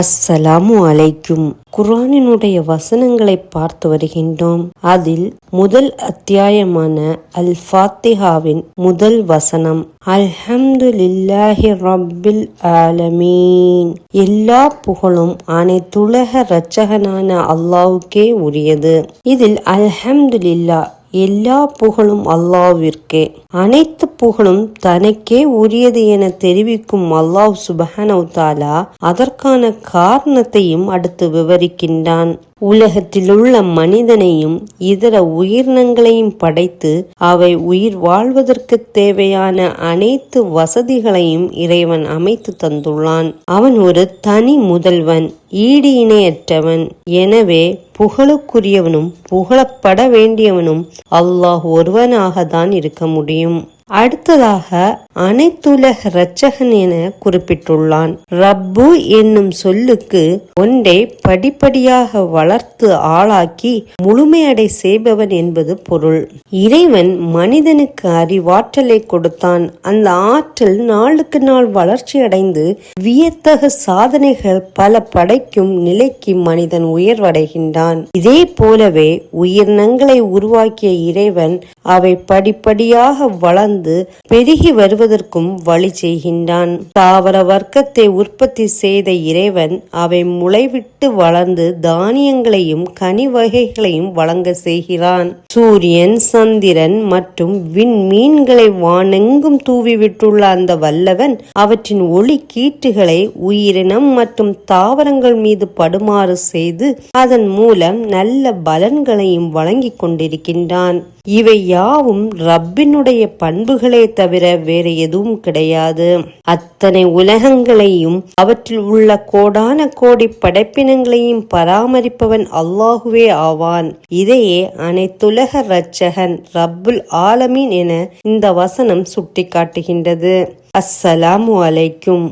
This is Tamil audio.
அஸ்ஸலாமு அலைக்கும். குரானினுடைய வசனங்களை பார்த்து வருகின்றோம். அதில் முதல் அத்தியாயமான அல் ஃபாத்திஹாவின் முதல் வசனம் அல்ஹம்துலில்லாஹி ரப்பில் ஆலமீன். எல்லா புகழும் அனைத்துலக இரட்சகனான அல்லாவுக்கே உரியது. இதில் அல்ஹம்து லில்லா எல்லா புகழும் அல்லாவிற்கே அனைத்து புகழும் தனக்கே உரியது என தெரிவிக்கும் அல்லாஹ் சுபஹானஹு தாலா அதற்கான காரணத்தையும் அடுத்து விவரிக்கின்றான். உலகத்திலுள்ள மனிதனையும் இதர உயிரினங்களையும் படைத்து அவை உயிர் வாழ்வதற்கு தேவையான அனைத்து வசதிகளையும் இறைவன் அமைத்து தந்துள்ளான். அவன் ஒரு தனி முதல்வன் ஈடு இணையற்றவன் எனவே புகழுக்குரியவனும் புகழப்பட வேண்டியவனும் அல்லாஹ் ஒருவனாக தான் இருக்க முடியும். அடுத்ததாக அனைத்துலக இரட்சகன் என குறிப்பிட்டுள்ளான். ரப்பு என்னும் சொல்லுக்கு ஒன்றை படிப்படியாக வளர்த்து ஆளாக்கி முழுமையடை செய்பவன் என்பது பொருள். இறைவன் மனிதனுக்கு அறிவாற்றலை கொடுத்தான். அந்த ஆற்றல் நாளுக்கு நாள் வளர்ச்சி அடைந்து வியத்தகு சாதனைகள் பல படைக்கும் நிலைக்கு மனிதன் உயர்வடைகின்றான். இதே போலவே உயிரினங்களை உருவாக்கிய இறைவன் அவை படிப்படியாக வளர்ந்து பெருகி வருவதற்கும் வழி செய்கின்றான். தாவர வர்க்கத்தை உற்பத்தி செய்த இறைவன் அவை முளைவிட்டு வளர்ந்து தானியங்களையும் கனி வகைகளையும் வழங்க செய்கிறான். சூரியன் சந்திரன் மற்றும் விண்மீன்களை வானெங்கும் தூவிவிட்டுள்ள அந்த வல்லவன் அவற்றின் ஒளி கீற்றுகளை உயிரினம் மற்றும் தாவரங்கள் மீது படுமாறு செய்து அதன் மூலம் நல்ல பலன்களையும் வழங்கிக் கொண்டிருக்கின்றான். இவை யாவும் ரப்பினுடைய பண்புகளே தவிர வேறு எதுவும் கிடையாது. அத்தனை உலகங்களையும் அவற்றில் உள்ள கோடான கோடி படைப்பினங்களையும் பராமரிப்பவன் அல்லாஹுவே ஆவான். இதையே அனைத்துலக ரட்சகன் ரப்புல் ஆலமீன் என இந்த வசனம் சுட்டிக்காட்டுகின்றது. அஸ்ஸலாமு அலைக்கும்.